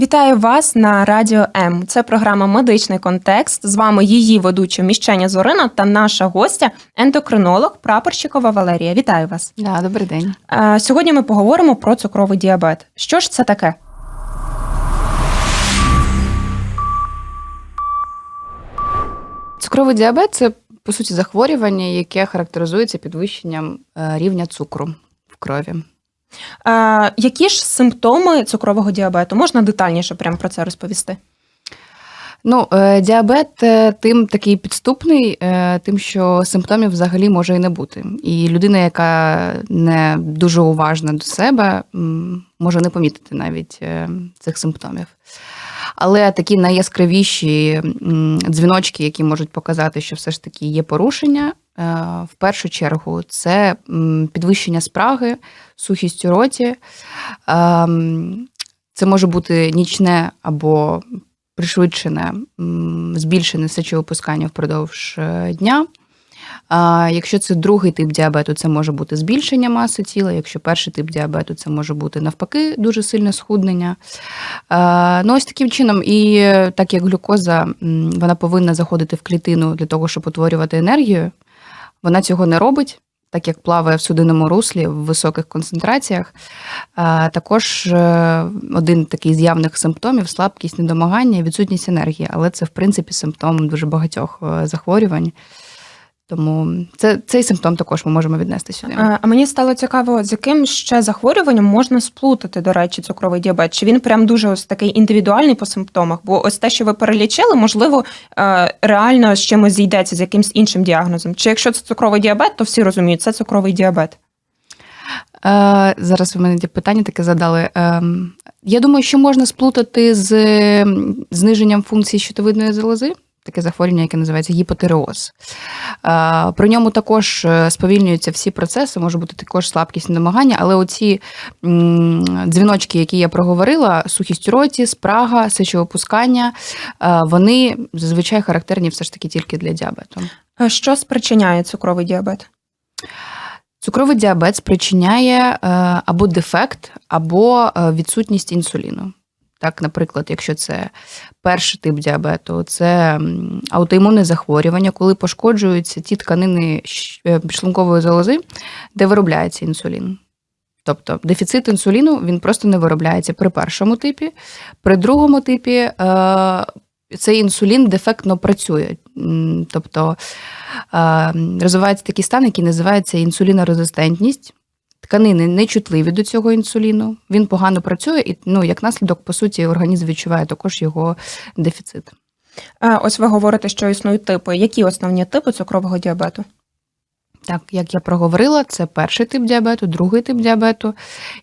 Вітаю вас на Радіо М. Це програма Медичний контекст. З вами її ведуча Міщення Зорина та наша гостя, ендокринолог Прапорщикова Валерія. Вітаю вас. Да, добрий день. Е, Сьогодні ми поговоримо про цукровий діабет. Що ж це таке? Цукровий діабет це по суті захворювання, яке характеризується підвищенням е, рівня цукру в крові. Е, Які ж симптоми цукрового діабету? Можна детальніше прямо про це розповісти? Ну, е, діабет е, тим такий підступний, е, тим, що симптомів взагалі може і не бути. І людина, яка не дуже уважна до себе, може не помітити навіть цих симптомів. Але такі найяскравіші дзвіночки, які можуть показати, що все ж таки є порушення, в першу чергу це підвищення спраги, сухість у роті. Ем, Це може бути нічне або пришвидшене, збільшене сечовипускання впродовж е, дня. Якщо це другий тип діабету, це може бути збільшення маси тіла. Якщо перший тип діабету, це може бути навпаки дуже сильне схуднення. Е, Ну, ось таким чином, і е, так як глюкоза вона повинна заходити в клітину для того, щоб утворювати енергію, вона цього не робить. Так як плаває в судинному руслі в високих концентраціях, також е, один такий з явних симптомів слабкість, недомагання, відсутність енергії, але це в принципі симптом дуже багатьох е, захворювань. Тому це, цей симптом також ми можемо віднести сюди. Е, А мені стало цікаво, з яким ще захворюванням можна сплутати, до речі, цукровий діабет? Чи він прям дуже ось такий індивідуальний по симптомах? Бо ось те, що ви перелічили, можливо, е, реально з чимось зійдеться з якимсь іншим діагнозом. Чи якщо це цукровий діабет, то всі розуміють, це цукровий діабет. Е, зараз ви мене питання таке задали. Е, я думаю, що можна сплутати з зниженням функції щитовидної залози. Таке захворювання, яке називається гіпотереоз. Е, При ньому також е, сповільнюються всі процеси, може бути також слабкість недомагання, але оці дзвіночки, які я проговорила, сухість у роті, спрага, сечовипускання, е, вони зазвичай характерні все ж таки тільки для діабету. Е, Що спричиняє цукровий діабет? Цукровий діабет спричиняє або дефект, або відсутність інсуліну. Так, наприклад, якщо це перший тип діабету, це аутоімунне захворювання, коли пошкоджуються ті тканини е, залози, де виробляється інсулін. Тобто дефіцит інсуліну він просто не виробляється при першому типі, при другому типі е, цей інсулін дефектно працює. Тобто е, розвивається такий стан, який називається інсулінорезистентність. Тканини нечутливі до цього інсуліну, він погано працює, і ну, як наслідок, по суті, організм відчуває також його дефіцит. Ось ви говорите, що існують типи. Які основні типи цукрового діабету? Так, як я проговорила, це перший тип діабету, другий тип діабету.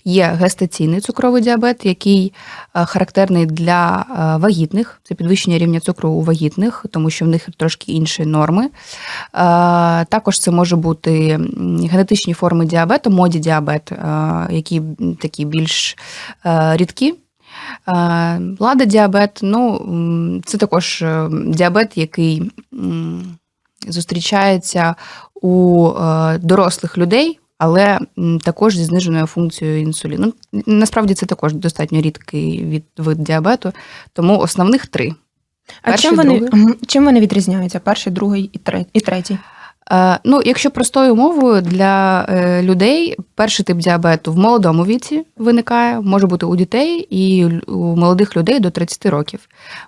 Є гестаційний цукровий діабет, який е, характерний для е, вагітних. Це підвищення рівня цукру у вагітних, тому що в них трошки інші норми. Е, Також це може бути генетичні форми діабету, моді діабет, які такі більш рідкі. Лада діабет, ну це також діабет, який зустрічається у е, дорослих людей, але також зі зниженою функцією інсуліну. Ну, Насправді це також достатньо рідкий від вид діабету, тому основних три. А Перший, чим вони, другий. Чим вони відрізняються? Перший, другий і третій? Е, Ну, якщо простою мовою для е, людей, перший тип діабету в молодому віці виникає, може бути у дітей і у молодих людей до 30 років.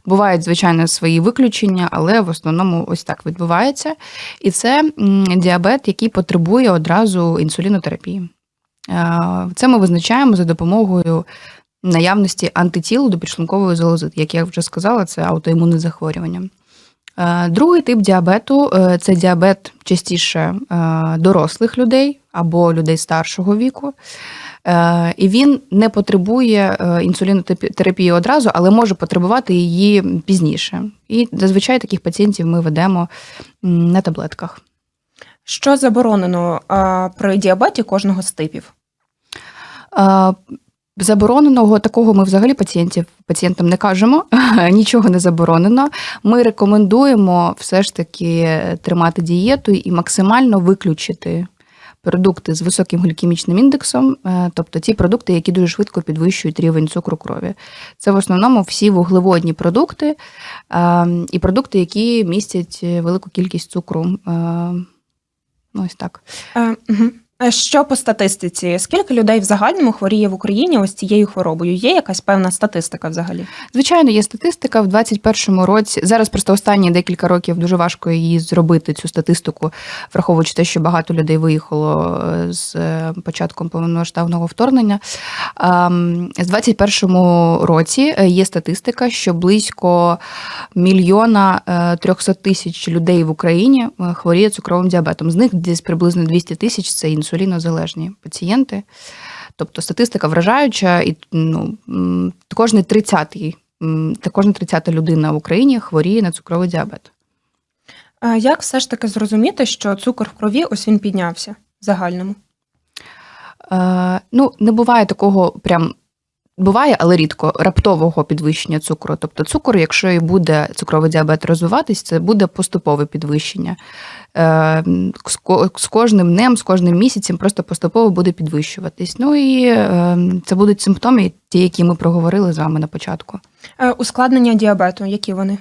Бувають, звичайно, свої виключення, але в основному ось так відбувається. І це діабет, який потребує одразу інсулінотерапії. Е, Це ми визначаємо за допомогою наявності антитіл до підшлункової залози. Як я вже сказала, це аутоімунне захворювання. Е, Другий тип діабету е, це діабет частіше е, дорослих людей або людей старшого віку. І він не потребує інсулінотерапії одразу, але може потребувати її пізніше. І зазвичай таких пацієнтів ми ведемо на таблетках. Що заборонено при діабеті кожного з типів? Е, Забороненого такого ми взагалі пацієнтів пацієнтам не кажемо, нічого не заборонено. Ми рекомендуємо все ж таки тримати дієту і максимально виключити продукти з високим глікемічним індексом, е, тобто ті продукти, які дуже швидко підвищують рівень цукру крові. Це в основному всі вуглеводні продукти е, і продукти, які містять велику кількість цукру. Е, Ну, ось так. Е, мгм. Е, Що по статистиці? Скільки людей в загальному хворіє в Україні ось цією хворобою? Є якась певна статистика взагалі? Звичайно, є статистика в 21-му році. Зараз просто останні декілька років дуже важко її зробити, цю статистику, враховуючи те, що багато людей виїхало е, з е, початком повномасштабного вторгнення. Ем, З 21-му році є статистика, що близько мільйона е, 300 тисяч людей в Україні хворіє цукровим діабетом. З них десь приблизно 200 тисяч це інсулінозалежні пацієнти. Тобто статистика вражаюча, і ну, кожний 30-й, кожна 30-та людина в Україні хворіє на цукровий діабет. Як все ж таки зрозуміти, що цукор в крові ось він піднявся в загальному? Е, ну, не буває такого прям. Буває, але рідко раптового підвищення цукру. Тобто цукор, якщо і буде цукровий діабет розвиватись, це буде поступове підвищення. Е, з кожним днем, з кожним місяцем просто поступово буде підвищуватись. Ну і е, це будуть симптоми, ті, які ми проговорили з вами на початку. Е, Ускладнення діабету, які вони?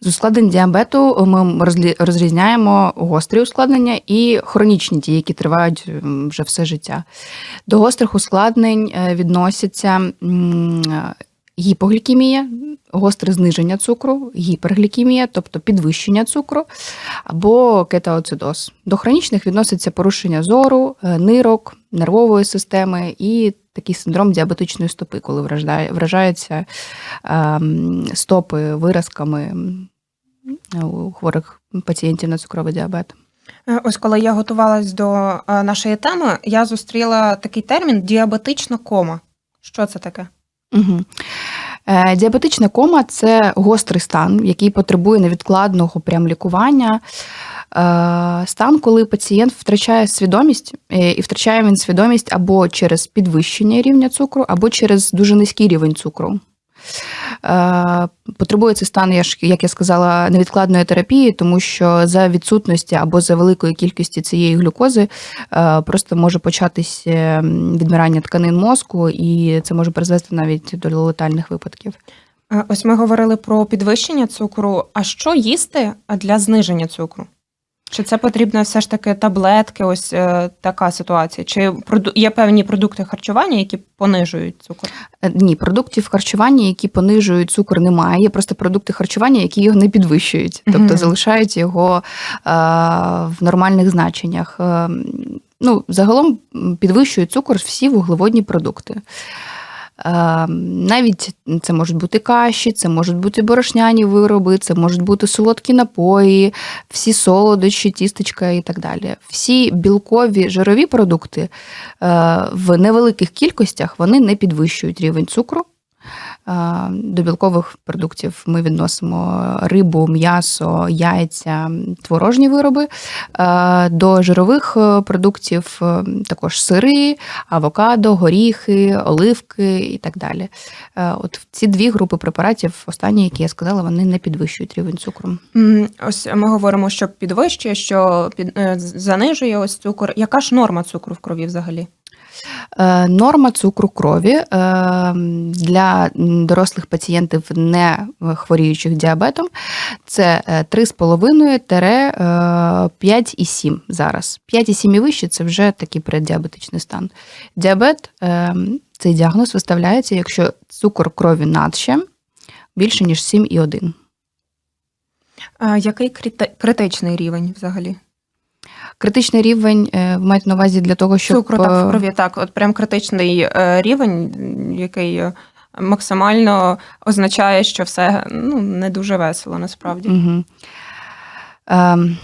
З ускладнень діабету ми розрізняємо гострі ускладнення і хронічні, ті, які тривають вже все життя. До гострих ускладнень відносяться гіпоглікемія, гостре зниження цукру, гіперглікемія, тобто підвищення цукру, або кетоацидоз. До хронічних відносяться порушення зору, е, нирок, нервової системи і такий синдром діабетичної стопи, коли вражаються ем, стопи виразками у хворих пацієнтів на цукровий діабет. Е, Ось коли я готувалась до е, нашої теми, я зустріла такий термін діабетична кома. Що це таке? Угу. Діабетична кома це гострий стан, який потребує невідкладного прям лікування. Е, стан, коли пацієнт втрачає свідомість, е, і втрачає він свідомість або через підвищення рівня цукру, або через дуже низький рівень цукру. Е, Потребує цей стан, як я сказала, невідкладної терапії, тому що за відсутності або за великої кількості цієї глюкози е, просто може початись е, відмирання тканин мозку, і це може призвести навіть до летальних випадків. Ось ми говорили про підвищення цукру. А що їсти для зниження цукру? Чи це потрібно все ж таки таблетки? Ось е, така ситуація? Чи є певні продукти харчування, які понижують цукор? Е, Ні, продуктів харчування, які понижують цукор, немає. Є просто продукти харчування, які його не підвищують, тобто залишають його е, в нормальних значеннях. Е, ну, загалом підвищують цукор всі вуглеводні продукти. Е, Навіть це можуть бути каші, це можуть бути борошняні вироби, це можуть бути солодкі напої, всі солодощі, тістечка і так далі. Всі білкові жирові продукти е, в невеликих кількостях вони не підвищують рівень цукру. До білкових продуктів ми відносимо рибу, м'ясо, яйця, творожні вироби. До жирових е, продуктів е, також сири, авокадо, горіхи, оливки і так далі. Е, От ці дві групи препаратів, останні, які я сказала, вони не підвищують рівень цукру. Ось ми говоримо, що підвищує, що під, занижує ось цукор. Яка ж норма цукру в крові взагалі? Е, Норма цукру крові е, для дорослих пацієнтів, не хворіючих діабетом, це е, 3,5-5,7 зараз. 5,7 і вище це вже такий преддіабетичний стан. Діабет, е, цей діагноз виставляється, якщо цукор крові надще більше, ніж 7,1. Е, Який крити- критичний рівень взагалі? Критичний рівень е, ви маєте на увазі для того, щоб Цукру так в е, крові, так, от прям критичний е, рівень, який максимально означає, що все ну, не дуже весело насправді. Угу. Ем,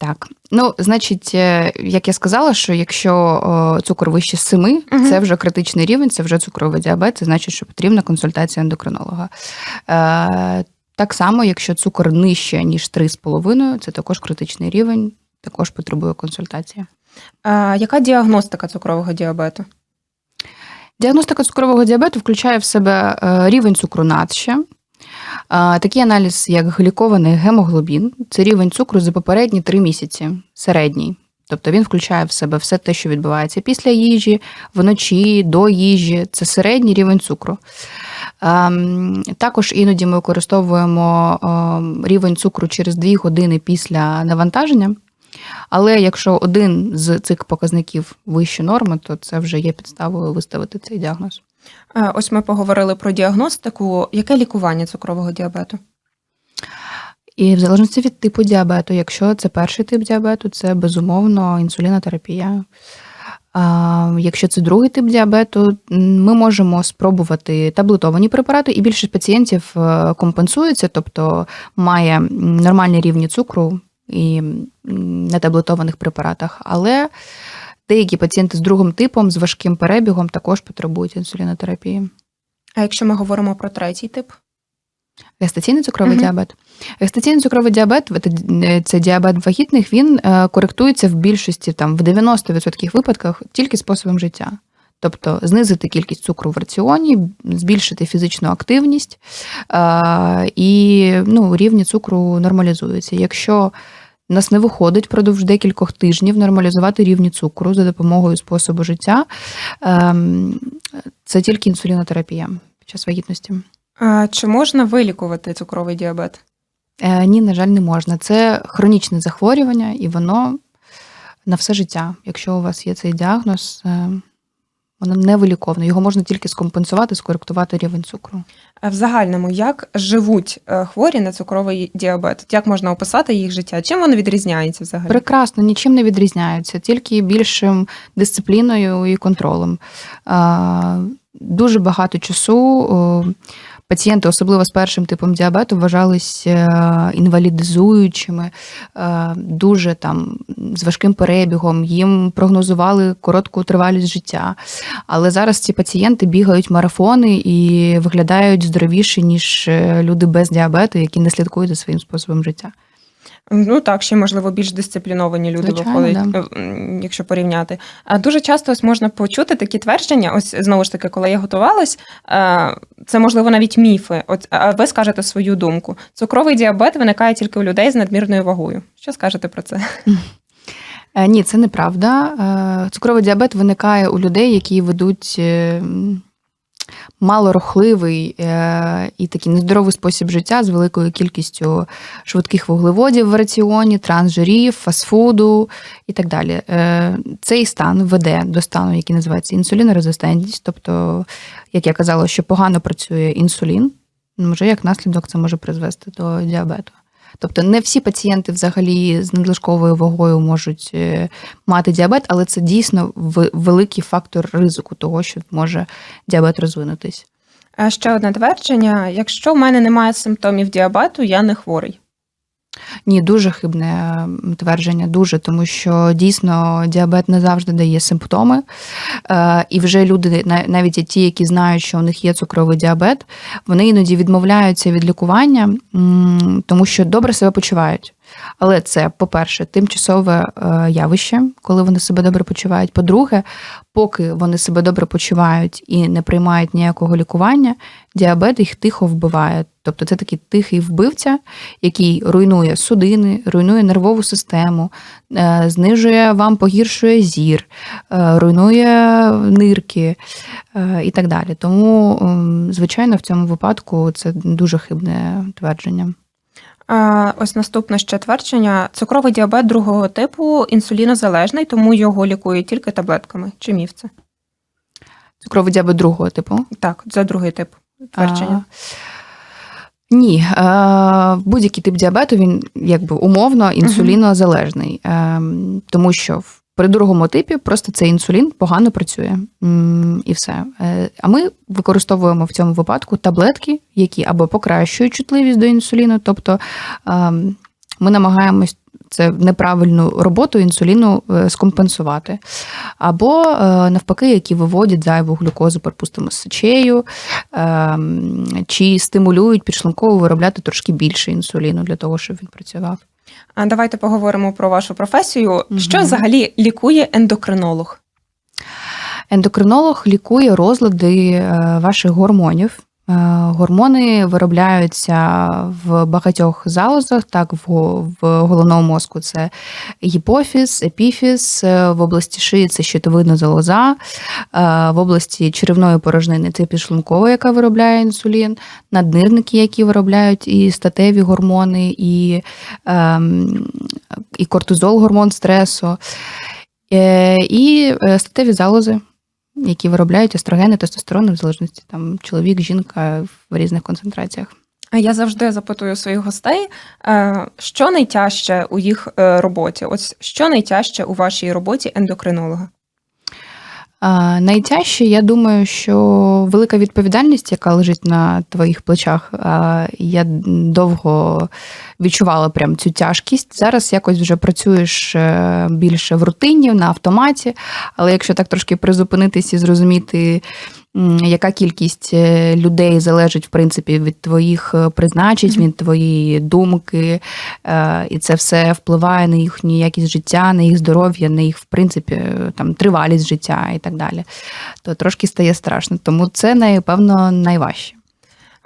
так, ну, значить, як я сказала, що якщо цукор вище 7, Мгм. це вже критичний рівень, це вже цукровий діабет, це значить, що потрібна консультація ендокринолога. Е, так само, якщо цукор нижче, ніж 3,5, це також критичний рівень, також потребує консультації. Е, Яка діагностика цукрового діабету? Діагностика цукрового діабету включає в себе е, рівень цукру надще. е, Такий аналіз, як глікований гемоглобін, це рівень цукру за попередні три місяці, середній. Тобто він включає в себе все те, що відбувається після їжі, вночі, до їжі. Це середній рівень цукру. Ем, Також іноді ми використовуємо ем, рівень цукру через 2 години після навантаження. Але якщо один з цих показників вище норми, то це вже є підставою виставити цей діагноз. Е, Ось ми поговорили про діагностику. Яке лікування цукрового діабету? І в залежності від типу діабету, якщо це перший тип діабету, це безумовно інсулінотерапія. А, якщо це другий тип діабету, ми можемо спробувати таблетовані препарати, і більшість пацієнтів е, компенсується, тобто має нормальні рівні цукру і м, на таблетованих препаратах. Але деякі пацієнти з другим типом, з важким перебігом, також потребують інсулінотерапії. А якщо ми говоримо про третій тип? Гестаційний цукровий Мгм. діабет. Гестаційний цукровий діабет це- це діабет вагітних, він е, коректується в більшості, там в 90% випадках тільки способом життя. Тобто знизити кількість цукру в раціоні, збільшити фізичну активність е, і ну, рівні цукру нормалізуються. Якщо нас не виходить впродовж декількох тижнів нормалізувати рівні цукру за допомогою способу життя, ем, це тільки інсулінотерапія під час вагітності. А Чи можна вилікувати цукровий діабет? Е, Ні, на жаль, не можна. Це хронічне захворювання, і воно на все життя. Якщо у вас є цей діагноз, е, воно не виліковне. Його можна тільки скомпенсувати, скоректувати рівень цукру. А В загальному, як живуть е, хворі на цукровий діабет? Як можна описати їх життя? Чим воно відрізняється взагалі? Прекрасно, нічим не відрізняються, тільки більшим дисципліною і контролем. Дуже багато часу пацієнти, особливо з першим типом діабету, вважались е, інвалідизуючими, е, дуже там з важким перебігом, їм прогнозували коротку тривалість життя. Але зараз ці пацієнти бігають марафони і виглядають здоровіше, ніж е, люди без діабету, які не слідкують за своїм способом життя. Ну так, ще можливо більш дисципліновані люди Звичайно, виходять, да. е, якщо порівняти. А дуже часто ось можна почути такі твердження. Ось знову ж таки, коли я готувалась, е, це можливо навіть міфи. От а ви скажете свою думку. Цукровий діабет виникає тільки у людей з надмірною вагою. Що скажете про це? Е, Ні, це неправда. Цукровий діабет виникає у людей, які ведуть малорухливий е, і такий нездоровий спосіб життя з великою кількістю швидких вуглеводів в раціоні, трансжирів, фастфуду і так далі. Е, Цей стан веде до стану, який називається інсулінорезистентність. Тобто, як я казала, що погано працює інсулін, вже як наслідок це може призвести до діабету. Тобто не всі пацієнти взагалі з надлишковою вагою можуть е, мати діабет, але це дійсно великий фактор ризику того, що може діабет розвинутись. А ще одне твердження: якщо в мене немає симптомів діабету, я не хворий. Ні, дуже хибне твердження, дуже, тому що дійсно діабет не завжди дає симптоми. Е, І вже люди, на- навіть ті, які знають, що у них є цукровий діабет, вони іноді відмовляються від лікування, тому що добре себе почувають. Але це, по-перше, тимчасове е, явище, коли вони себе добре почувають. По-друге, поки вони себе добре почувають і не приймають ніякого лікування, діабет їх тихо вбиває. Тобто це такий тихий вбивця, який руйнує судини, руйнує нервову систему, е, знижує вам, погіршує зір, е, руйнує нирки і так далі. Тому, звичайно, в цьому випадку це дуже хибне твердження. Ось наступне ще твердження: цукровий діабет другого типу інсулінозалежний, тому його лікують тільки таблетками. Чи міф це? Цукровий діабет другого типу. Так, це другий тип твердження. А, Ні, будь-який тип діабету він якби умовно інсулінозалежний, Е, тому що в- при другому типі просто цей інсулін погано працює і все. Е, А ми використовуємо в цьому випадку таблетки, які або покращують чутливість до інсуліну, тобто е, ми намагаємось це неправильну роботу інсуліну е, скомпенсувати. Або е, навпаки, які виводять зайву глюкозу, припустимо, з сечею, е, чи стимулюють підшлунково виробляти трошки більше інсуліну для того, щоб він працював. Давайте поговоримо про вашу професію. Угу. Що взагалі лікує ендокринолог? Ендокринолог лікує розлади е, ваших гормонів. Е, Гормони виробляються в багатьох залозах, так, в, головному мозку це гіпофіз, епіфіз, е, в області шиї це щитовидна залоза, е, в області черевної порожнини це підшлункова, яка виробляє інсулін, наднирники, які виробляють і статеві гормони, і, ем, і кортизол, гормон стресу, і статеві залози які виробляють естрогени, тестостерони, в залежності там чоловік, жінка в різних концентраціях. Я завжди запитую своїх гостей, е, що найтяжче у їх е, роботі? Ось що найтяжче у вашій роботі ендокринолога? Найтяжче, я думаю, що велика відповідальність, яка лежить на твоїх плечах. Я довго відчувала прям цю тяжкість. Зараз якось вже працюєш е, більше в рутині, на автоматі. Але якщо так трошки призупинитись і зрозуміти, яка кількість е, людей залежить в принципі від твоїх е, призначень, від твоєї думки, і це все впливає на їхню якість життя, на їх здоров'я, на їх, в принципі, там тривалість життя і так далі, то трошки стає страшно. Тому це, напевно, найважче.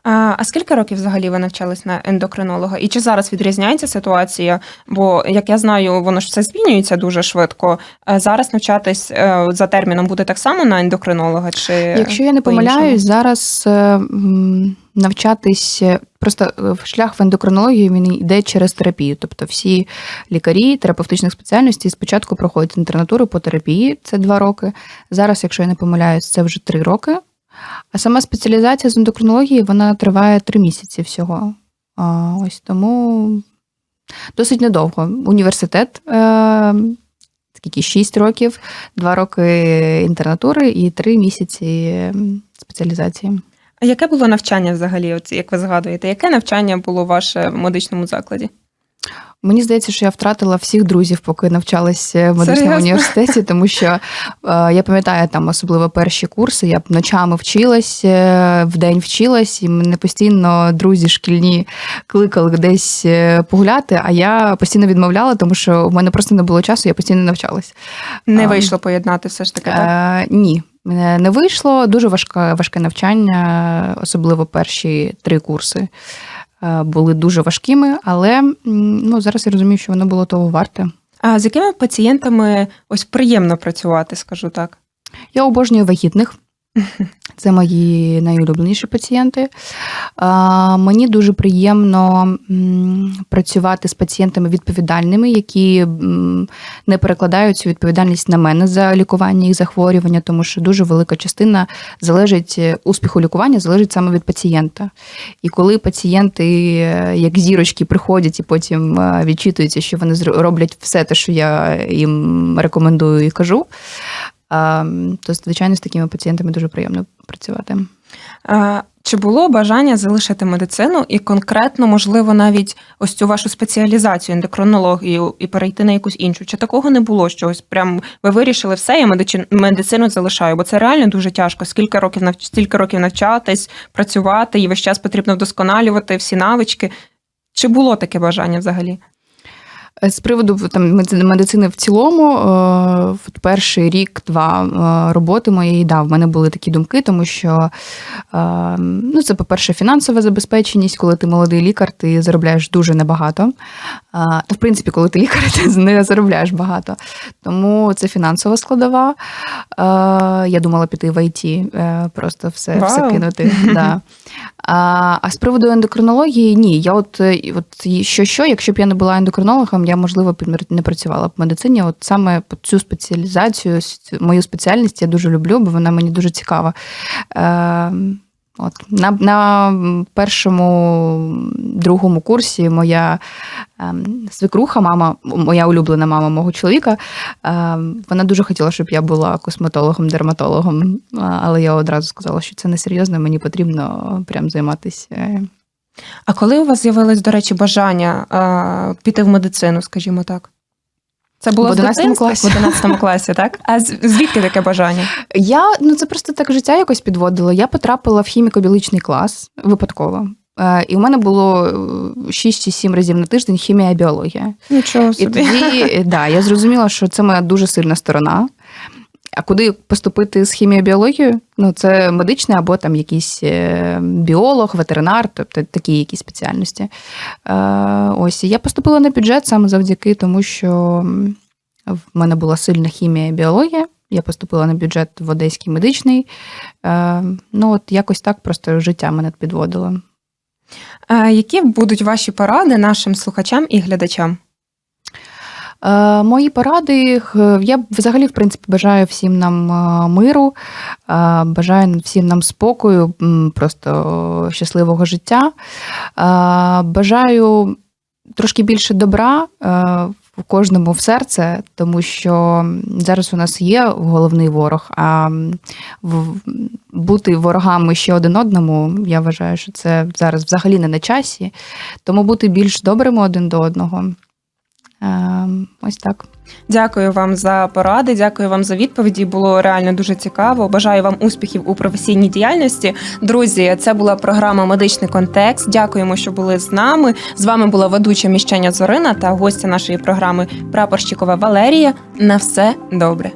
А, а скільки років взагалі ви навчались на ендокринолога? І чи зараз відрізняється ситуація? Бо, як я знаю, воно ж все змінюється дуже швидко. Зараз навчатись е, за терміном буде так само на ендокринолога? Чи Якщо я не помиляюсь, зараз е, навчатись е, просто е, шлях в ендокринологію він йде через терапію. Тобто всі лікарі терапевтичних спеціальностей спочатку проходять інтернатуру по терапії, це два роки. Зараз, якщо я не помиляюсь, це вже три роки. А сама спеціалізація з ендокринології вона триває три місяці всього. А, ось тому досить недовго. Університет. Е, Скільки 6 років, 2 роки інтернатури і 3 місяці спеціалізації. А яке було навчання взагалі, от як ви згадуєте? Яке навчання було ваше в медичному закладі? Мені здається, що я втратила всіх друзів, поки навчалась в медичному Серйозно? університеті, тому що е, я пам'ятаю там особливо перші курси. Я б ночами вчилась, е, вдень вчилась, і мене постійно друзі шкільні кликали десь е, погуляти. А я постійно відмовляла, тому що в мене просто не було часу, я постійно навчалась. Не вийшло поєднати все ж таки, так? Е, ні, мене не вийшло. Дуже важке, важке навчання, особливо перші три курси е, були дуже важкими, але ну, зараз я розумію, що воно було того варте. А з якими пацієнтами ось приємно працювати, скажу так? Я обожнюю вагітних. Це мої найулюбленіші пацієнти. Мені дуже приємно працювати з пацієнтами відповідальними, які не перекладають цю відповідальність на мене за лікування їх захворювання, тому що дуже велика частина залежить е, успіху лікування залежить саме від пацієнта. І коли пацієнти, е, як зірочки, приходять і потім е, відчитуються, що вони роблять все те, що я їм рекомендую і кажу. То, звичайно, з такими пацієнтами дуже приємно працювати. Чи було бажання залишити медицину і конкретно, можливо, навіть ось цю вашу спеціалізацію, ендокринологію і перейти на якусь іншу? Чи такого не було? Що ось прям ви вирішили все, я медицину залишаю, бо це реально дуже тяжко. Скільки років нав... стільки років навчатись, працювати, і весь час потрібно вдосконалювати всі навички. Чи було таке бажання взагалі? Е, З приводу там меди- медицини в цілому, е, в перший рік-два е, роботи моєї, да, в мене були такі думки, тому що ну, це, по-перше, фінансова забезпеченість, коли ти молодий лікар, ти заробляєш дуже небагато. А, В принципі, коли ти лікар, ти не заробляєш багато. Тому це фінансова складова. Я думала піти в ІТ, е, просто все, все кинути. Да. А, а з приводу ендокринології, ні. Я от, е, от що, що, якщо б я не була ендокринологом, я, можливо, не працювала б в медицині. От саме цю спеціалізацію, мою спеціальність я дуже люблю, бо вона мені дуже цікава. Е, От на, на першому другому курсі моя ем, свекруха, мама, моя улюблена мама мого чоловіка, ем, вона дуже хотіла, щоб я була косметологом, дерматологом. Але я одразу сказала, що це не серйозно, мені потрібно прям займатися. е, А коли у вас з'явилось, до речі, бажання а, піти в медицину, скажімо так? Це було В з 11 класі. В 11 класі, так? А звідки таке бажання? Я ну це просто так життя якось підводило. Я потрапила в хіміко-біологічний клас випадково. Е, І у мене було е, 6 чи 7 разів на тиждень хімія і біологія. Нічого І тоді е, да, я зрозуміла, що це моя дуже сильна сторона. А куди поступити з хімією біологією? Ну, це медичне або там якийсь е, біолог, ветеринар, тобто такі якісь спеціальності. Е, Ось я поступила на бюджет саме завдяки тому, що в мене була сильна хімія і біологія. Я поступила на бюджет в Одеський медичний. Е, Ну, от якось так просто життя мене підводило. Які будуть ваші поради нашим слухачам і глядачам? Е, Мої поради. х- Я взагалі, в принципі, бажаю всім нам е, миру, е, бажаю всім нам спокою, просто щасливого життя. Е, Бажаю трошки більше добра е, в кожному в серце, тому що зараз у нас є головний ворог. А бути ворогами ще один одному, я вважаю, що це зараз взагалі не на часі. Тому бути більш добрими один до одного. Ем, Ось так. Дякую вам за поради, дякую вам за відповіді. Було реально дуже цікаво. Бажаю вам успіхів у професійній діяльності. Друзі, це була програма Медичний контекст. Дякуємо, що були з нами. З вами була ведуча міщання Зорина та гостя нашої програми прапорщикова Валерія. На все добре.